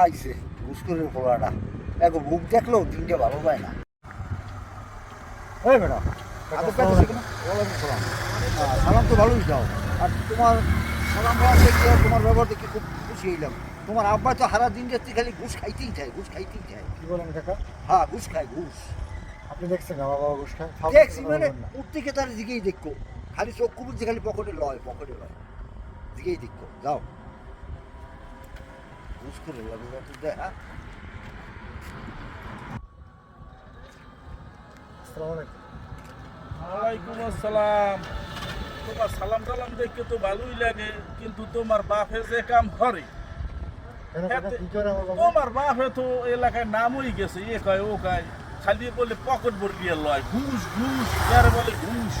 আইছে ঘুষখোরের পোলাটা দেখো মুখ দেখলেও দিনটা ভালো যায় না। এই ম্যাডাম সালাম। হ্যাঁ, তো ভালোই দাও। আর তোমার সালাম বলা দেখে তোমার ব্যবহার দেখে খুব খুশি হইলাম। তোমার আব্বা তো সারা দিন যাচ্ছে খালি ঘুষ খাইতেই চায় ঘুষ খাইতেই চায়। কি বলেন কাকা? হ্যাঁ ঘুষ খায় ঘুষ। আপনি দেখছেন আমার বাবা ঘুষ খায়? দেখছি মানে বলবেন না। উঠ থেকে তার দিকেই দেখো। খালি চোখ কুবুলছে খালি পকেটে লয় পকেটে লয়। দিকেই দেখো যাও। করে লাগে তুই দেখ হ্যাঁ আলাইকুম। ওয়ালাইকুম আসসালাম। তোমার সালাম টালাম দেখে তো ভালোই লাগে কিন্তু তোমার বাপে যে কাম করে তোমার বাপে তো এলাকায় নামই গেছে এ কয় ও কয় খালি বলে পকেট ভরিয়ে লয় ঘুষ ঘুষ বলে ঘুষ।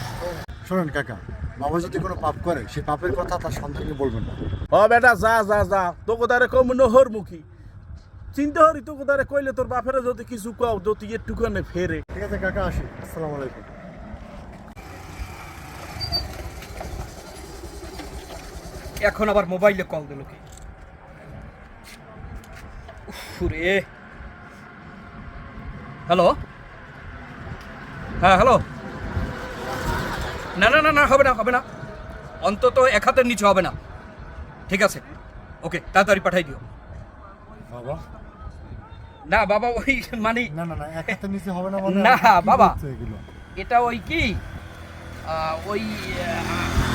শোনেন কাকা বাবা যদি কোনো পাপ করে সেই পাপের কথা তার সন্তানকে বলবেন না। হ বেটা যা যা যা। তোকে তারে কম নহর মুখী চিন্তা হরি তোকে তারে কইলে তোর বাপেরে যদি কিছু কও যদি একটুখানে ফেরে। ঠিক আছে কাকা আসি। আসসালামু আলাইকুম। এখন আবার মোবাইলে কল দিল কি? রে হ্যালো? হ্যাঁ হ্যালো? না না না না হবে না হবে না। অন্তত এক হাতের নিচে হবে না। ঠিক আছে। ওকে তাড়াতাড়ি পাঠাই দিও। বাবা। না বাবা ওই মানে না না না এক হাতের নিচে হবে না মানে না, বাবা। এটা ওই কি? ওই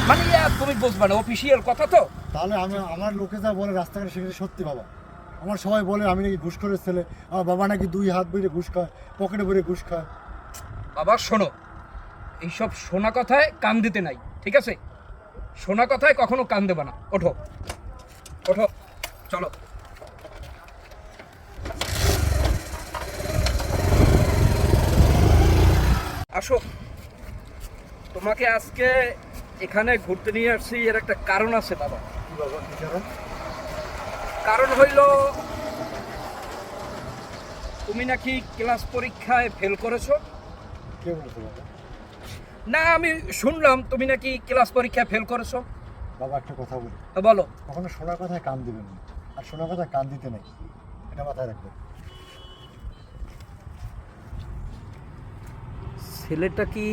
মানে তুমি বুঝবে না অফিসিয়াল কথা তো? তাহলে আমি আমার লোকে যা বলে রাস্তাঘাটে সেখানে সত্যি বাবা। আমার সবাই বলে আমি নাকি ঘুষ করে ছেলে। আমার বাবা নাকি দুই হাত বেরিয়ে ঘুষ খায় পকেটে বেরিয়ে ঘুষ খায়। বাবা শোনো এইসব শোনা কথায় কান দিতে নাই ঠিক আছে? শোনা কথায় কখনো কান দেবে না। ওঠো। ওঠো। চলো। আসো। তোমাকে আজকে এখানে ঘুরতে নিয়ে আসছি এর একটা কারণ আছে বাবা। কারণ? কারণ হইল তুমি নাকি ক্লাস পরীক্ষায় ফেল করেছ। কে বলেছে বাবা? না আমি শুনলাম তুমি নাকি ক্লাস পরীক্ষা ফেল করেছ। বাবা একটা কথা বলি। তো বলো। কখনো শোনার কথায় কান দিবেন না। আর শোনার কথায় কান দিতে নেই। এটা মাথায় রাখবে ছেলেটা কি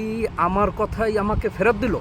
আমার কথাই আমাকে ফেরত দিল?